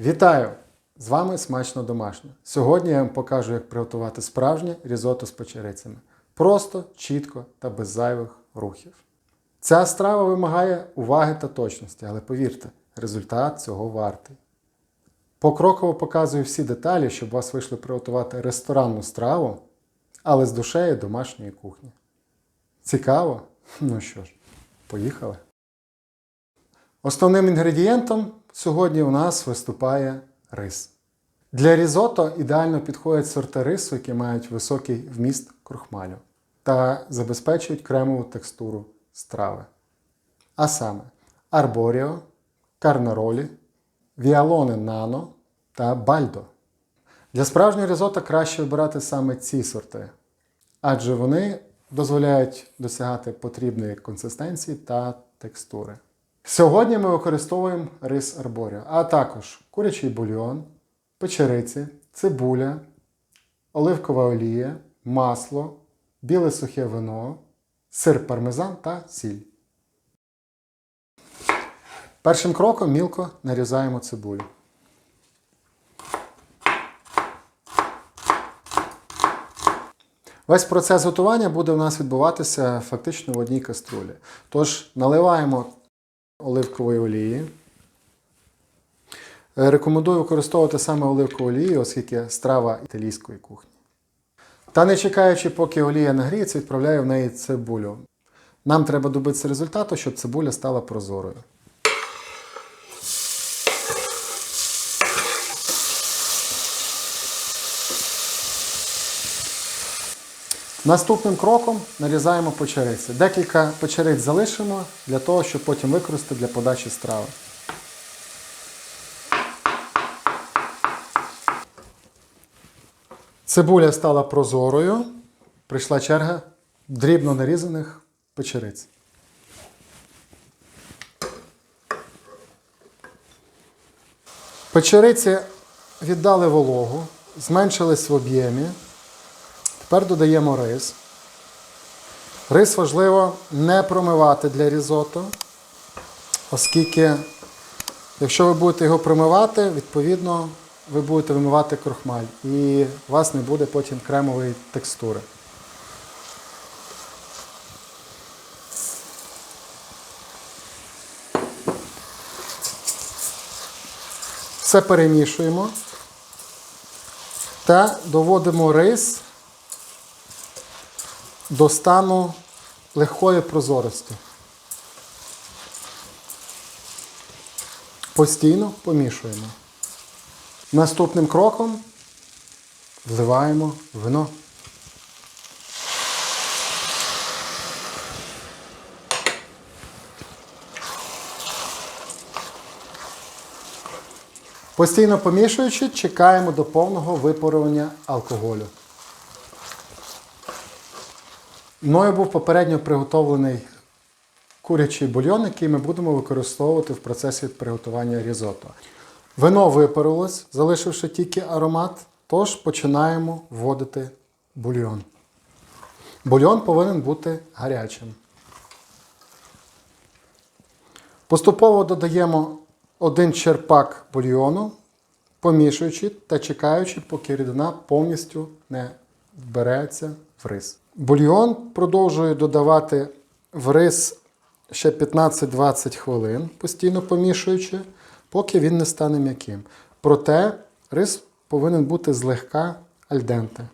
Вітаю! З вами смачно домашнє. Сьогодні я вам покажу, як приготувати справжнє різото з печерицями. Просто, чітко та без зайвих рухів. Ця страва вимагає уваги та точності, але повірте, результат цього вартий. Покроково показую всі деталі, щоб вас вийшло приготувати ресторанну страву, але з душею домашньої кухні. Цікаво? Ну що ж, поїхали. Основним інгредієнтом сьогодні у нас виступає рис. Для різото ідеально підходять сорти рису, які мають високий вміст крохмалю та забезпечують кремову текстуру страви. А саме арборіо, карнаролі, віалоне нано та бальдо. Для справжнього різота краще обирати саме ці сорти, адже вони дозволяють досягати потрібної консистенції та текстури. Сьогодні ми використовуємо рис арборіо, а також курячий бульйон, печериці, цибуля, оливкова олія, масло, біле сухе вино, сир пармезан та сіль. Першим кроком мілко нарізаємо цибулю. Весь процес готування буде у нас відбуватися фактично в одній каструлі. Тож наливаємо оливкової олії. Е, Рекомендую використовувати саме оливкову олію, оскільки страва італійської кухні. Та не чекаючи, поки олія нагріється, відправляю в неї цибулю. Нам треба добитися результату, щоб цибуля стала прозорою. Наступним кроком нарізаємо печериці. Декілька печериць залишимо для того, щоб потім використати для подачі страви. Цибуля стала прозорою. Прийшла черга дрібно нарізаних печериць. Печериці віддали вологу, зменшились в об'ємі. Тепер додаємо рис. Рис важливо не промивати для різото, оскільки, якщо ви будете його промивати, відповідно ви будете вимивати крохмаль і у вас не буде потім кремової текстури. Все перемішуємо та доводимо рис до стану легкої прозорості. Постійно помішуємо. Наступним кроком вливаємо вино. Постійно помішуючи, чекаємо до повного випарування алкоголю. Мною був попередньо приготовлений курячий бульйон, який ми будемо використовувати в процесі приготування різото. Вино випарилось, залишивши тільки аромат, тож починаємо вводити бульйон. Бульйон повинен бути гарячим. Поступово додаємо один черпак бульйону, помішуючи та чекаючи, поки рідина повністю не вбереться в рис. Бульйон продовжую додавати в рис ще 15-20 хвилин, постійно помішуючи, поки він не стане м'яким. Проте рис повинен бути злегка альденте.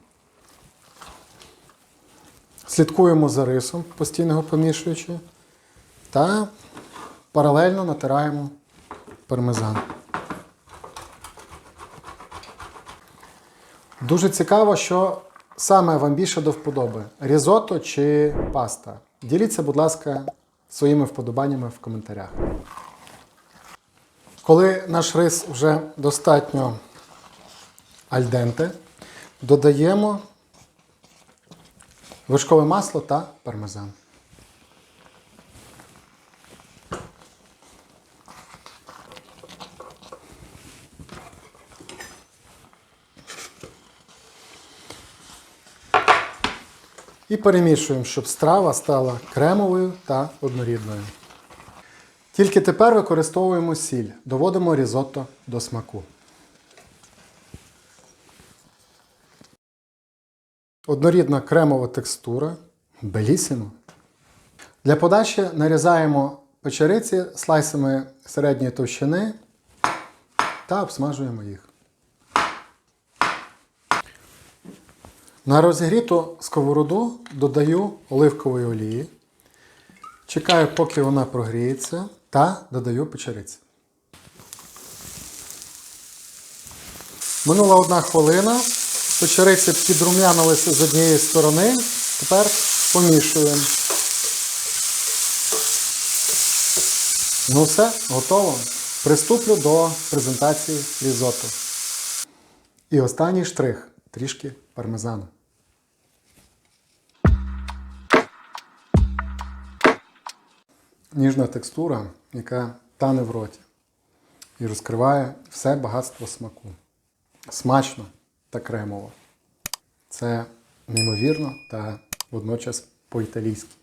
Слідкуємо за рисом, постійно його помішуючи, та паралельно натираємо пармезан. Дуже цікаво, що саме вам більше до вподоби: різото чи паста. Діліться, будь ласка, своїми вподобаннями в коментарях. Коли наш рис вже достатньо альденте, додаємо вершкове масло та пармезан. І перемішуємо, щоб страва стала кремовою та однорідною. Тільки тепер використовуємо сіль, доводимо різотто до смаку. Однорідна кремова текстура. Белісімо. Для подачі нарізаємо печериці слайсами середньої товщини та обсмажуємо їх. На розігріту сковороду додаю оливкової олії. Чекаю, поки вона прогріється, та додаю печериці. Минула одна хвилина. Печериці підрум'янилися з однієї сторони. Тепер помішуємо. Ну все, готово. Приступлю до презентації різотто. І останній штрих трішки пармезану. Ніжна текстура, яка тане в роті і розкриває все багатство смаку. Смачно та кремово. Це неймовірно та водночас по-італійськи.